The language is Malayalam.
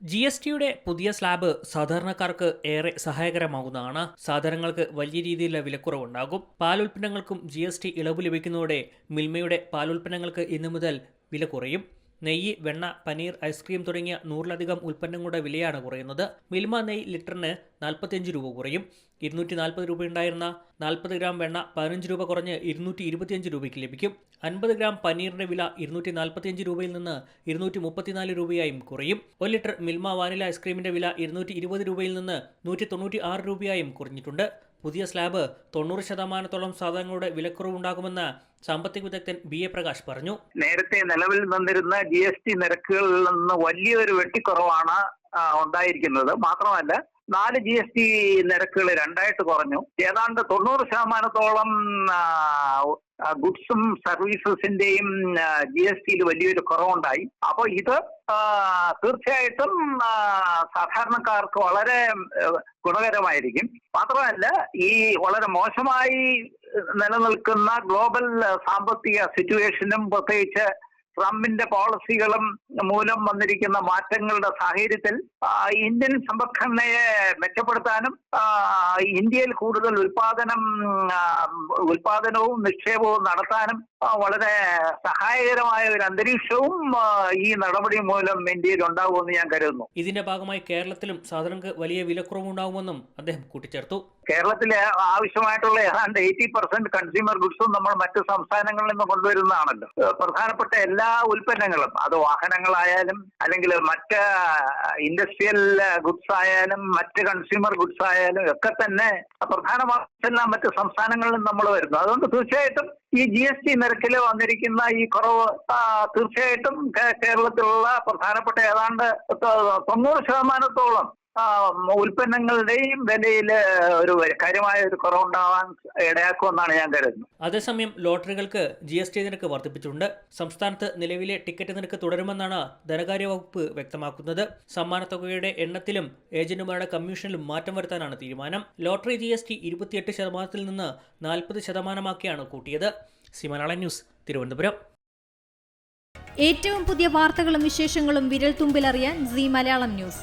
ജി എസ് ടിയുടെ പുതിയ സ്ലാബ് സാധാരണക്കാർക്ക് ഏറെ സഹായകരമാകുന്നതാണ്. സാധനങ്ങൾക്ക് വലിയ രീതിയിലുള്ള വിലക്കുറവുണ്ടാകും. പാലുൽപ്പന്നങ്ങൾക്കും ജി എസ് ടി ഇളവ് ലഭിക്കുന്നതോടെ മിൽമയുടെ പാലുൽപ്പന്നങ്ങൾക്ക് ഇന്നു മുതൽ വില കുറയും. നെയ്യ് വെണ്ണ പനീർ ഐസ്ക്രീം തുടങ്ങിയ നൂറിലധികം ഉൽപ്പന്നങ്ങളുടെ വിലയാണ് കുറയുന്നത്. മിൽമ നെയ്യ് ലിറ്ററിന് നാൽപ്പത്തിയഞ്ച് രൂപ കുറയും. ഇരുന്നൂറ്റി നാൽപ്പത് രൂപയുണ്ടായിരുന്ന നാൽപ്പത് ഗ്രാം വെണ്ണ പതിനഞ്ച് രൂപ കുറഞ്ഞ് ഇരുന്നൂറ്റി ഇരുപത്തിയഞ്ച് രൂപയ്ക്ക് ലഭിക്കും. അൻപത് ഗ്രാം പനീറിന്റെ വില ഇരുന്നൂറ്റി നാൽപ്പത്തിയഞ്ച് രൂപയിൽ നിന്ന് ഇരുന്നൂറ്റി മുപ്പത്തിനാല് രൂപയായും കുറയും. ഒരു ലിറ്റർ മിൽമ വാനില ഐസ്ക്രീമിന്റെ വില ഇരുന്നൂറ്റി ഇരുപത് രൂപയിൽ നിന്ന് നൂറ്റി തൊണ്ണൂറ്റി ആറ് രൂപയായും കുറഞ്ഞിട്ടുണ്ട്. പുതിയ സ്ലാബ് തൊണ്ണൂറ് ശതമാനത്തോളം സാധനങ്ങളുടെ വിലക്കുറവുണ്ടാകുമെന്ന് സാമ്പത്തിക വിദഗ്ധൻ ബി എ പ്രകാശ് പറഞ്ഞു. നേരത്തെ നിലവിൽ നിന്നിരുന്ന ജി എസ് ടി നിരക്കുകളിൽ നിന്ന് വലിയൊരു വെട്ടിക്കുറവാണ് ഉണ്ടായിരിക്കുന്നത്. മാത്രമല്ല നാല് ജി എസ് ടി നിരക്കുകൾ രണ്ടായിട്ട് കുറഞ്ഞു. ഏതാണ്ട് തൊണ്ണൂറ് ശതമാനത്തോളം ഗുഡ്സും സർവീസസിന്റെയും ജി എസ് ടിയിൽ വലിയൊരു കുറവുണ്ടായി. അപ്പോൾ ഇത് തീർച്ചയായിട്ടും സാധാരണക്കാർക്ക് വളരെ ഗുണകരമായിരിക്കും. മാത്രമല്ല ഈ വളരെ മോശമായി നിലനിൽക്കുന്ന ഗ്ലോബൽ സാമ്പത്തിക സിറ്റുവേഷനും പ്രത്യേകിച്ച് ട്രംപിന്റെ പോളിസികളും മൂലം വന്നിരിക്കുന്ന മാറ്റങ്ങളുടെ സാഹചര്യത്തിൽ ഇന്ത്യൻ സമ്പദ്ഘടനയെ മെച്ചപ്പെടുത്താനും ഇന്ത്യയിൽ കൂടുതൽ ഉൽപാദനം ഉൽപാദനവും നിക്ഷേപവും നടത്താനും വളരെ സഹായകരമായ ഒരു അന്തരീക്ഷവും ഈ നടപടി മൂലം ഇന്ത്യയിൽ ഉണ്ടാകുമെന്ന് ഞാൻ കരുതുന്നു. ഇതിന്റെ ഭാഗമായി കേരളത്തിലും സാധനങ്ങൾക്ക് വലിയ വിലക്കുറവുണ്ടാകുമെന്നും അദ്ദേഹം കൂട്ടിച്ചേർത്തു. കേരളത്തിലെ ആവശ്യമായിട്ടുള്ള ഏതാണ്ട് എയ്റ്റി പെർസെന്റ് കൺസ്യൂമർ ഗുഡ്സും നമ്മൾ മറ്റ് സംസ്ഥാനങ്ങളിൽ നിന്ന് കൊണ്ടുവരുന്നതാണല്ലോ. പ്രധാനപ്പെട്ട എല്ലാ ഉൽപ്പന്നങ്ങളും അത് വാഹനങ്ങളായാലും അല്ലെങ്കിൽ മറ്റ് ഇൻഡസ്ട്രിയൽ ഗുഡ്സ് ആയാലും മറ്റ് കൺസ്യൂമർ ഗുഡ്സ് ആയാലും ഒക്കെ തന്നെ പ്രധാനമായിട്ടെല്ലാം മറ്റ് സംസ്ഥാനങ്ങളിൽ നിന്ന് നമ്മൾ വരുന്നു. അതുകൊണ്ട് തീർച്ചയായിട്ടും ഈ ജി എസ് ടി നിരക്കിൽ വന്നിരിക്കുന്ന ഈ കുറവ് തീർച്ചയായിട്ടും കേരളത്തിലുള്ള പ്രധാനപ്പെട്ട ഏതാണ്ട് തൊണ്ണൂറ് ശതമാനത്തോളം ഉൽപ്പന്നങ്ങളുടെയും വിലയിൽ ഒരു കാര്യമായ ഒരു കുറവുണ്ടാവാൻ ഇടയാക്കുമെന്നാണ് ഞാൻ കരുതുന്നത് അതേസമയം ലോട്ടറികൾക്ക് ജി എസ് ടി നിരക്ക് വർദ്ധിപ്പിച്ചിട്ടുണ്ട്. സംസ്ഥാനത്ത് നിലവിലെ ടിക്കറ്റ് നിരക്ക് തുടരുമെന്നാണ് ധനകാര്യ വകുപ്പ് വ്യക്തമാക്കുന്നത്. സമ്മാനത്തുകയുടെ എണ്ണത്തിലും ഏജന്റുമാരുടെ കമ്മീഷനിലും മാറ്റം വരുത്താനാണ് തീരുമാനം. ലോട്ടറി ജി എസ് ടി ഇരുപത്തിയെട്ട് ശതമാനത്തിൽ നിന്ന് നാൽപ്പത് ശതമാനമാക്കിയാണ് കൂട്ടിയത്. സിമനാള ന്യൂസ് തിരുവനന്തപുരം. ഏറ്റവും പുതിയ വാർത്തകളും വിശേഷങ്ങളും വിരൽ തുമ്പിലറിയാൻ സി മലയാളം ന്യൂസ്.